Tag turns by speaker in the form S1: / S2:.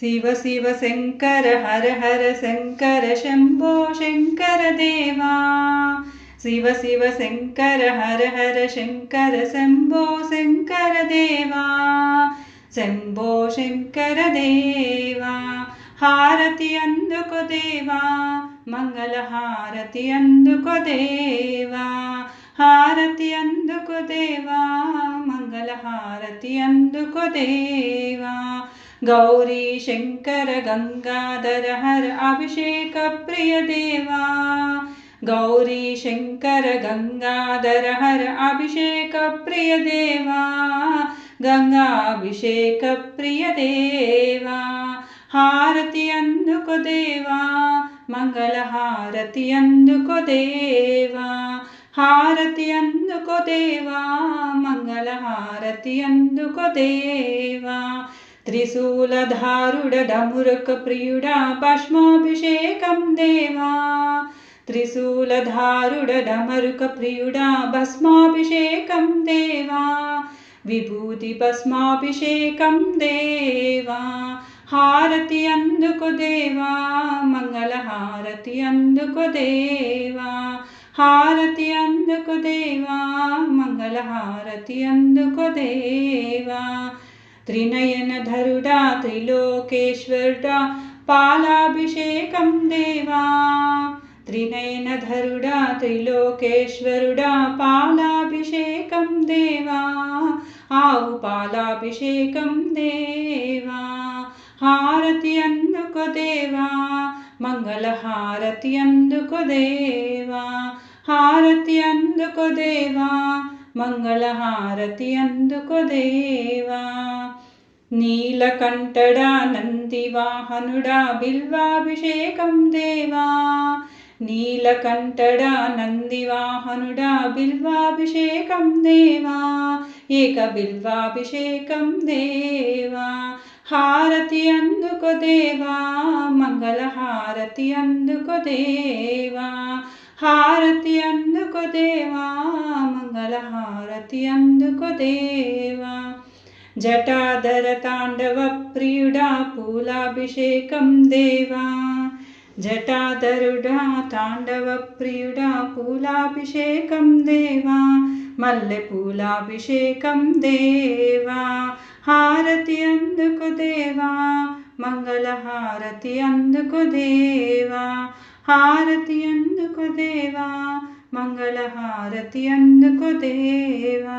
S1: शिव शिव शङ्कर हर हर शङ्कर शम्भो शङ्कर देवा शिव शिव शङ्कर हर हर शङ्कर शम्भो शङ्कर देवा शम्भो शङ्कर देवा हारति अन्दुको देवा मङ्गलहारति अन्दुको देवा हारति अन्दुको देवा मङ्गलहारति अन्दुको देवा गौरी शङ्कर गङ्गाधर हर अभिषेक प्रिय देवा। गौरी शङ्कर गङ्गाधर हर अभिषेक प्रिय देवा। गङ्गाभिषेक प्रिय देवा। मङ्गलहारति अन्दुको देवा। हारति अन्दुको देवा। मङ्गलहारति अन्दुको देवा त्रिशूलधारुडमुरुकप्रियुडा भस्माभिषेकं देवा। त्रिशूलधारुडमरुकप्रियुडा भस्माभिषेकं देवा। विभूतिभस्माभिषेकं देवा। हारति अन्दुको देवा। मङ्गलहारति अन्दुको देवा। हारति अन्दुको देवा। मङ्गलहारति अन्दुको देवा त्रिनयनधरुडा त्रिलोकेश्वरुडा पालाभिषेकं देवा त्रिनयनधरुडा त्रिलोकेश्वरुडा पालाभिषेकं देवा आउ पालाभिषेकं देवा हारति अन्दुको देवा मङ्गलहारति अन्दुको देवा हारति अन्दुको देवा మంగళహారతి అందుకు దేవా. నీలకంఠడా నంది వాహనుడా బిల్వాభిషేకం దేవా. నీలకంఠడా నంది వాహనుడా బిల్వాభిషేకం దేవా. ఏక బిల్వాభిషేకం దేవా. హారతి అందుకు దేవా. మంగళహారతి అందుకు దేవా. హారతి అందుకు దేవా. जटाधरताण्डवप्रियुडा पूलाभिषेकं देवा। जटाधरुडा ताण्डवप्रियुडा पूलाभिषेकं देवा। मल्लेपूलाभिषेकं देवा। हारति अन्दुको देवा मङ्गलहारति अन्दुको हारति अन्दुको देवा मङ्गलहारति अन्दुको देवा